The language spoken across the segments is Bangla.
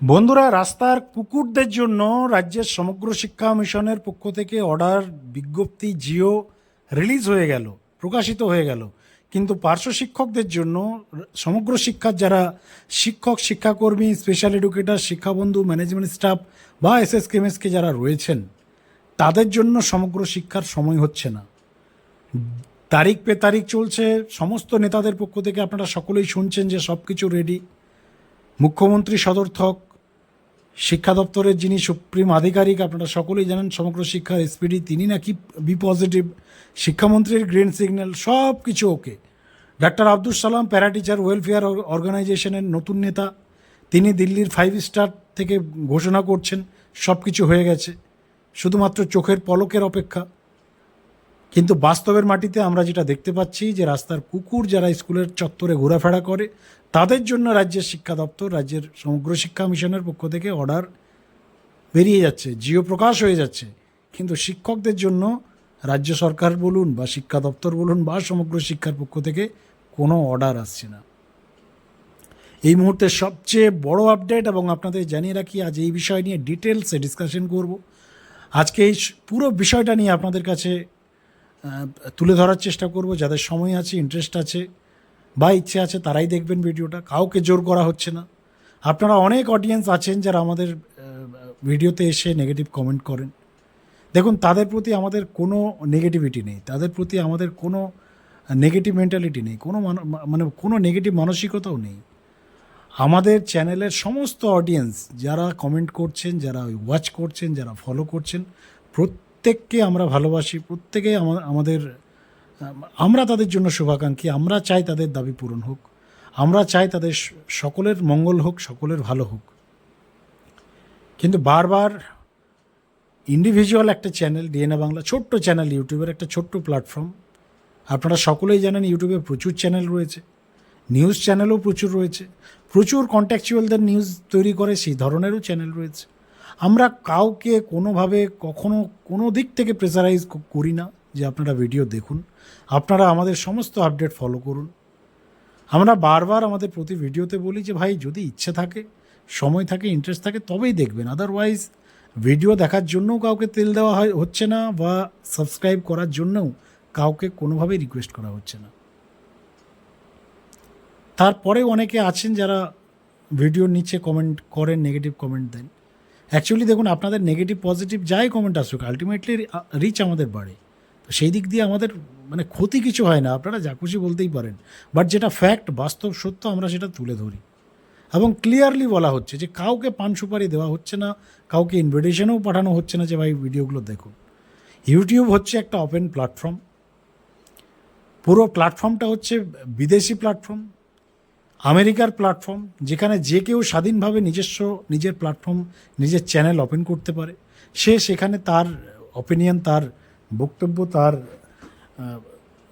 বন্ধুরা, রাস্তার কুকুরদের জন্য রাজ্যের সমগ্র শিক্ষা মিশনের পক্ষ থেকে অর্ডার বিজ্ঞপ্তি জিও রিলিজ হয়ে গেল, প্রকাশিত হয়ে গেল। কিন্তু পার্শ্ব শিক্ষকদের জন্য সমগ্র শিক্ষার যারা শিক্ষক, শিক্ষাকর্মী স্পেশাল এডুকেটার শিক্ষাবন্ধু ম্যানেজমেন্ট স্টাফ বা S S K M S K যারা রয়েছেন, তাদের জন্য সমগ্র শিক্ষার সময় হচ্ছে না। তারিখ পে তারিখ চলছে, সমস্ত নেতাদের পক্ষ থেকে আপনারা সকলেই শুনছেন যে সব কিছু রেডি মুখ্যমন্ত্রী সদর্থক শিক্ষা দপ্তরের যিনি সুপ্রিম আধিকারিক, আপনারা সকলেই জানেন সমগ্র শিক্ষার স্পিডি তিনি নাকি বি পজিটিভ, শিক্ষামন্ত্রীর গ্রিন সিগন্যাল সব কিছু ওকে। Doctor Abdul Salam para teacher welfare অর্গানাইজেশনের নতুন নেতা। তিনি দিল্লির ফাইভ স্টার থেকে ঘোষণা করছেন সব কিছু হয়ে গেছে। শুধুমাত্র চোখের পলকের অপেক্ষা। কিন্তু বাস্তবের মাটিতে আমরা যেটা দেখতে পাচ্ছি যে রাস্তার কুকুর যারা স্কুলের চত্বরে ঘোরাফেরা করে, তাদের জন্য রাজ্যের শিক্ষা দপ্তর, রাজ্যের সমগ্র শিক্ষা মিশনের পক্ষ থেকে অর্ডার বেরিয়ে যাচ্ছে, জিও প্রকাশ হয়ে যাচ্ছে। কিন্তু শিক্ষকদের জন্য রাজ্য সরকার বলুন বা শিক্ষা দপ্তর বলুন বা সমগ্র শিক্ষার পক্ষ থেকে কোনো অর্ডার আসছে না। এই মুহূর্তে সবচেয়ে বড় আপডেট এবং আপনাদের জানিয়ে রাখি, আজ এই বিষয় নিয়ে ডিটেলসে ডিসকাশন করব। আজকে এই পুরো বিষয়টা নিয়ে আপনাদের কাছে তুলে ধরার চেষ্টা করব, যাদের সময় আছে ইন্টারেস্ট আছে, বা ইচ্ছে আছে, তারাই দেখবেন ভিডিওটা। কাউকে জোর করা হচ্ছে না। আপনারা অনেক অডিয়েন্স আছেন যারা আমাদের ভিডিওতে এসে নেগেটিভ কমেন্ট করেন। দেখুন, তাদের প্রতি আমাদের কোনো নেগেটিভিটি নেই। তাদের প্রতি আমাদের কোনো নেগেটিভ মেন্টালিটি নেই। কোনো মানে কোনো নেগেটিভ মানসিকতাও নেই। আমাদের চ্যানেলের সমস্ত অডিয়েন্স যারা কমেন্ট করছেন, যারা ওয়াচ করছেন, যারা ফলো করছেন প্রত্যেককে আমরা ভালোবাসি, প্রত্যেকে আমা- আমাদের, আমরা তাদের জন্য শুভাকাঙ্ক্ষী, আমরা চাই তাদের দাবি পূরণ হোক, আমরা চাই তাদের সকলের মঙ্গল হোক, সকলের ভালো হোক। কিন্তু বারবার ইন্ডিভিজুয়াল একটা চ্যানেল ডিএনএ বাংলা ছোট্ট চ্যানেল ইউটিউবের একটা ছোট্ট প্ল্যাটফর্ম আপনারা সকলেই জানেন ইউটিউবে প্রচুর চ্যানেল রয়েছে নিউজ চ্যানেলও প্রচুর রয়েছে। প্রচুর কন্ট্যাকচুয়ালদের নিউজ তৈরি করে, সেই ধরনেরও চ্যানেল রয়েছে। আমরা কাউকে কোনোভাবে কখনো কোনো দিক থেকে প্রেসারাইজ করি না যে আপনারা ভিডিও দেখুন। আপনারা আমাদের সমস্ত আপডেট ফলো করুন। আমরা বারবার আমাদের প্রতি ভিডিওতে বলি যে, ভাই, যদি ইচ্ছে থাকে, সময় থাকে ইন্টারেস্ট থাকে, তবেই দেখবেন। আদারওয়াইজ ভিডিও দেখার জন্যও কাউকে তেল দেওয়া হয়, হচ্ছে না বা সাবস্ক্রাইব করার জন্যও কাউকে কোনোভাবেই রিকোয়েস্ট করা হচ্ছে না। তারপরে অনেকে আছেন যারা ভিডিওর নিচে কমেন্ট করেন নেগেটিভ কমেন্ট দেন। অ্যাকচুয়ালি দেখুন, আপনাদের নেগেটিভ পজিটিভ যাই কমেন্ট আসুক আলটিমেটলি রিচ আমাদের বাড়ে। তো সেই দিক দিয়ে আমাদের মানে ক্ষতি কিছু হয় না, আপনারা যা খুশি বলতেই পারেন। বাট যেটা ফ্যাক্ট বাস্তব, সত্য, আমরা সেটা তুলে ধরি। এবং ক্লিয়ারলি বলা হচ্ছে যে কাউকে পান সুপারি দেওয়া হচ্ছে না, কাউকে ইনভিটেশনও পাঠানো হচ্ছে না যে ভাই ভিডিওগুলো দেখুন। ইউটিউব হচ্ছে একটা ওপেন প্ল্যাটফর্ম পুরো প্ল্যাটফর্মটা হচ্ছে বিদেশি প্ল্যাটফর্ম আমেরিকার প্ল্যাটফর্ম, যেখানে যে কেউ স্বাধীনভাবে নিজস্ব নিজের প্ল্যাটফর্ম, নিজের চ্যানেল ওপেন করতে পারে, সে সেখানে তার অপিনিয়ন তার বক্তব্য, তার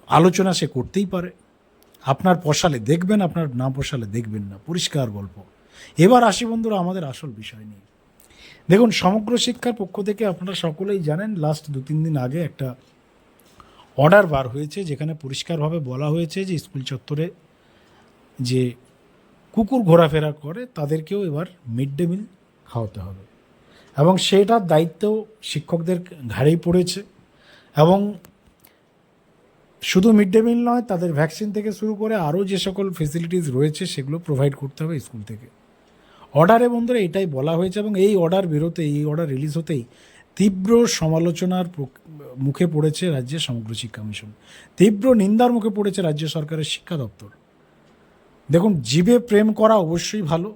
আলোচনা সে করতেই পারে। আপনার পোষালে দেখবেন, আপনার না পোষালে দেখবেন না। পরিষ্কার গল্প। এবার আসি বন্ধুরা, আমাদের আসল বিষয় নিয়ে। দেখুন, সমগ্র শিক্ষার পক্ষ থেকে আপনারা সকলেই জানেন লাস্ট দু তিন দিন আগে একটা অর্ডার বার হয়েছে, যেখানে পরিষ্কারভাবে বলা হয়েছে যে, স্কুল চত্বরে যে কুকুর ঘোরাফেরা করে, তাদেরকেও এবার মিড ডে মিল খাওয়াতে হবে। এবং সেটার দায়িত্ব শিক্ষকদের ঘাড়েই পড়েছে। এবং শুধু মিড ডে মিল নয়, তাদের ভ্যাকসিন থেকে শুরু করে আরও যে সকল ফেসিলিটিস রয়েছে, সেগুলো প্রোভাইড করতে হবে স্কুল থেকে। অর্ডারে বন্ধুরা এটাই বলা হয়েছে এবং এই অর্ডার বেরোতে এই অর্ডার রিলিজ হতেই তীব্র সমালোচনার মুখে পড়েছে রাজ্যের সমগ্র শিক্ষা মিশন তীব্র নিন্দার মুখে পড়েছে রাজ্য সরকারের শিক্ষা দপ্তর। দেখুন জীবে প্রেম করা অবশ্যই ভালো,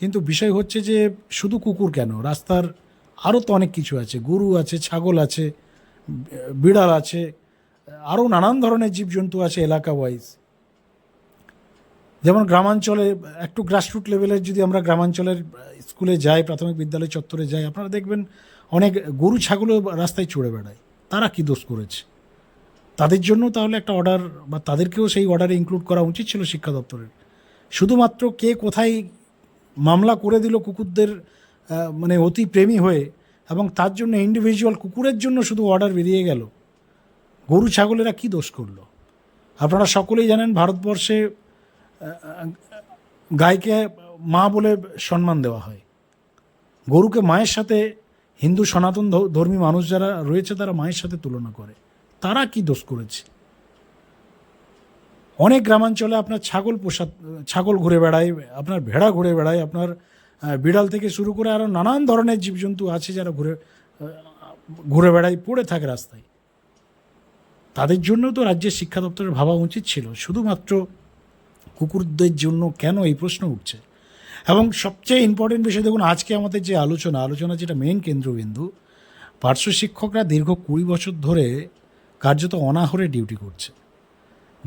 কিন্তু বিষয় হচ্ছে যে শুধু কুকুর কেন? রাস্তার আরও তো অনেক কিছু আছে, গরু আছে, ছাগল আছে, বিড়াল আছে, আরও নানান ধরনের জীবজন্তু আছে এলাকা ওয়াইজ যেমন গ্রামাঞ্চলে, একটু গ্রাসরুট লেভেলের যদি আমরা গ্রামাঞ্চলের স্কুলে যাই, প্রাথমিক বিদ্যালয় চত্বরে যাই, আপনারা দেখবেন অনেক গরু, ছাগলও রাস্তায় চড়ে বেড়ায়। তারা কি দোষ করেছে? তাদের জন্য তাহলে একটা অর্ডার বা তাদেরকেও সেই অর্ডারে ইনক্লুড করা উচিত ছিল শিক্ষা দপ্তরের। শুধুমাত্র কে কোথায় মামলা করে দিল কুকুরদের মানে অতি প্রেমী হয়ে এবং তার জন্য ইন্ডিভিজুয়াল কুকুরের জন্য শুধু অর্ডার বেরিয়ে গেল। গরু ছাগলেরা কি দোষ করল? আপনারা সকলেই জানেন ভারতবর্ষে গাইকে মা বলে সম্মান দেওয়া হয়। গরুকে মায়ের সাথে, হিন্দু সনাতন ধর্মী মানুষ যারা রয়েছে তারা মায়ের সাথে তুলনা করে। তারা কি দোষ করেছে? অনেক গ্রামাঞ্চলে আপনার ছাগল পোষা, ছাগল ঘুরে বেড়ায়, আপনার ভেড়া ঘুরে বেড়ায়, আপনার বিড়াল থেকে শুরু করে আরও নানান ধরনের জীবজন্তু আছে যারা ঘুরে ঘুরে বেড়ায়, পড়ে থাকে রাস্তায়। তাদের জন্য তো রাজ্যের শিক্ষা দপ্তরের ভাবা উচিত ছিল। শুধুমাত্র কুকুরদের জন্য কেন এই প্রশ্ন উঠছে? এবং সবচেয়ে ইম্পর্টেন্ট বিষয়, দেখুন, আজকে আমাদের যে আলোচনা আলোচনা যেটা মেন কেন্দ্রবিন্দু, পার্শ্ব শিক্ষকরা দীর্ঘ কুড়ি বছর ধরে কার্যত অনাহরে ডিউটি করছে।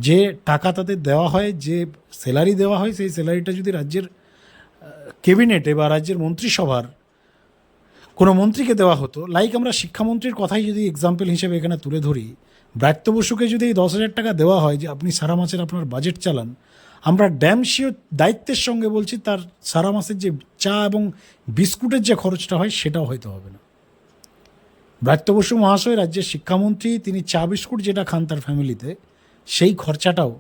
যে টাকা তাদের দেওয়া হয়, যে স্যালারি দেওয়া হয়, সেই স্যালারিটা যদি রাজ্যের ক্যাবিনেটে বা রাজ্যের মন্ত্রিসভার কোনো মন্ত্রীকে দেওয়া হতো লাইক আমরা শিক্ষামন্ত্রীর কথাই যদি এক্সাম্পল হিসেবে এখানে তুলে ধরি, ব্রাত্য বসুকে যদি এই দশ হাজার টাকা দেওয়া হয় যে আপনি সারা মাসের আপনার বাজেট চালান, আমরা ড্যাম শিওর দায়িত্বের সঙ্গে বলছি তার সারা মাসের যে চা এবং বিস্কুটের যে খরচটা হয়, সেটাও হয়তো হবে না। ব্রাত্য বসু মহাশয় রাজ্যের শিক্ষামন্ত্রী, তিনি চা বিস্কুট যেটা খান তার ফ্যামিলিতে সেই খরচাটাও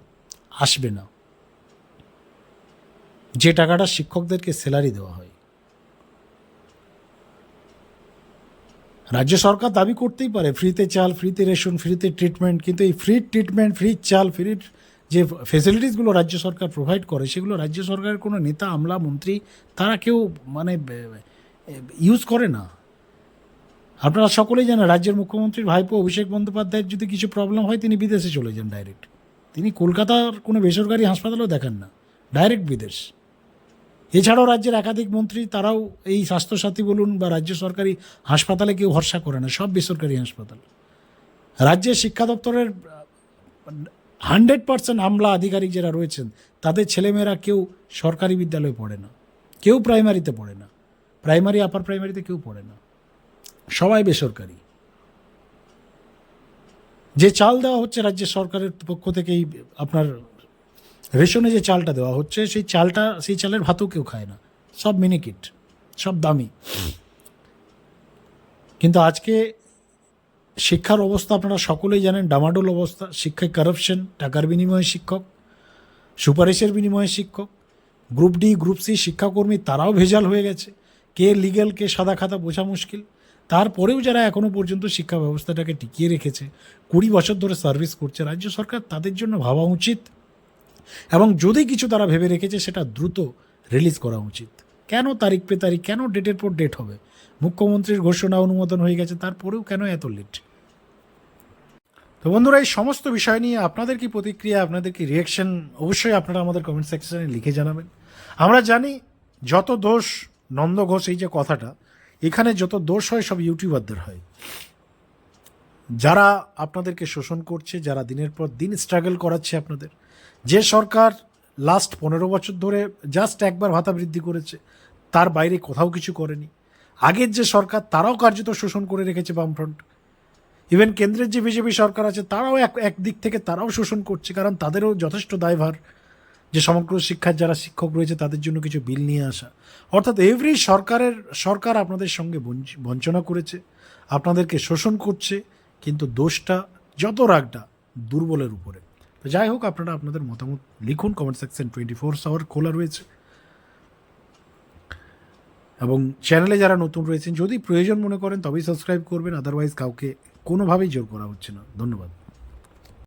আসবে না। যে টাকাটা শিক্ষকদেরকে স্যালারি দেওয়া হয়। রাজ্য সরকার দাবি করতেই পারে ফ্রিতে চাল ফ্রিতে রেশন ফ্রিতে ট্রিটমেন্ট কিন্তু এই ফ্রি ট্রিটমেন্ট ফ্রি চাল ফ্রি যে ফেসিলিটিসগুলো রাজ্য সরকার প্রোভাইড করে, সেগুলো রাজ্য সরকারের কোনো নেতা, আমলা, মন্ত্রী, তারা কেউ মানে ইউজ করে না। আপনারা সকলেই জানেন, রাজ্যের মুখ্যমন্ত্রীর ভাইপো অভিষেক বন্দ্যোপাধ্যায়ের যদি কিছু প্রবলেম হয়, তিনি বিদেশে চলে যান ডাইরেক্ট তিনি কলকাতার কোনো বেসরকারি হাসপাতালেও দেখান না। ডাইরেক্ট বিদেশ। এছাড়াও রাজ্যের একাধিক মন্ত্রী, তারাও এই স্বাস্থ্যসাথী বলুন বা রাজ্য সরকারি হাসপাতালে কেউ ভরসা করে না, সব বেসরকারি হাসপাতাল। রাজ্যের শিক্ষা দপ্তরের হান্ড্রেড পার্সেন্ট আমলা আধিকারিক যারা রয়েছেন, তাদের ছেলেমেয়েরা কেউ সরকারি বিদ্যালয়ে পড়ে না, কেউ প্রাইমারিতে পড়ে না প্রাইমারি আপার প্রাইমারিতে কেউ পড়ে না। সবাই বেসরকারি। যে চাল দেওয়া হচ্ছে রাজ্য সরকারের পক্ষ থেকে এই আপনার রেশনে যে চালটা দেওয়া হচ্ছে, সেই চালটা, সেই চালের ভাতও কেউ খায় না। সব মিনিকিট, সব দামি। কিন্তু আজকে শিক্ষার অবস্থা আপনারা সকলেই জানেন, ডামাডোল অবস্থা, শিক্ষায় কারাপশন টাকার বিনিময়ে শিক্ষক, সুপারিশের বিনিময়ে শিক্ষক গ্রুপ ডি গ্রুপ সি শিক্ষাকর্মী, তারাও ভেজাল হয়ে গেছে। কে লিগ্যাল কে সাদা খাতা, বোঝা মুশকিল। তারপরেও যারা এখনও পর্যন্ত শিক্ষা ব্যবস্থাটাকে টিকিয়ে রেখেছে, কুড়ি বছর ধরে সার্ভিস করছে, রাজ্য সরকার তাদের জন্য ভাবা উচিত এবং যদি কিছু তারা ভেবে রেখেছে, সেটা দ্রুত রিলিজ করা উচিত। কেন তারিখ পে তারিখ কেন ডেটের পর ডেট হবে? মুখ্যমন্ত্রীর ঘোষণা অনুমোদন হয়ে গেছে, তারপরেও কেন এত লেট তো বন্ধুরা, এই সমস্ত বিষয় নিয়ে আপনাদের কি প্রতিক্রিয়া, আপনাদের কি রিয়াকশন অবশ্যই আপনারা আমাদের কমেন্ট সেকশনে লিখে জানাবেন। আমরা জানি যত দোষ, নন্দ ঘোষ এই যে কথাটা এখানে যত দোষ হয়, সব ইউটিউবারদের হয়। যারা আপনাদেরকে শোষণ করছে, যারা দিনের পর দিন স্ট্রাগল করাচ্ছে আপনাদের, যে সরকার লাস্ট পনেরো বছর ধরে জাস্ট একবার ভাতা বৃদ্ধি করেছে, তার বাইরে কোথাও কিছু করেনি। আগের যে সরকার, তারাও কার্যত শোষণ করে রেখেছে বামফ্রন্ট। ইভেন কেন্দ্রের যে বিজেপি সরকার আছে, তারাও এক দিক থেকে তারাও শোষণ করছে, কারণ তাদেরও যথেষ্ট দায়ভার। যে সমগ্র শিক্ষার যারা শিক্ষক রয়েছে, তাদের জন্য কিছু বিল নিয়ে আসা। অর্থাৎ এভরি সরকারের, সরকার আপনাদের সঙ্গে বঞ্চ- বঞ্চনা করেছে, আপনাদেরকে শোষণ করছে, কিন্তু দোষটা যত রাগটা দুর্বলের উপরে। তো যাই হোক, আপনারা আপনাদের মতামত লিখুন comment section twenty four hour খোলা রয়েছে। এবং চ্যানেলে যারা নতুন রয়েছেন, যদি প্রয়োজন মনে করেন, তবেই সাবস্ক্রাইব করবেন আদারওয়াইজ কাউকে কোনোভাবেই জোর করা হচ্ছে না। ধন্যবাদ।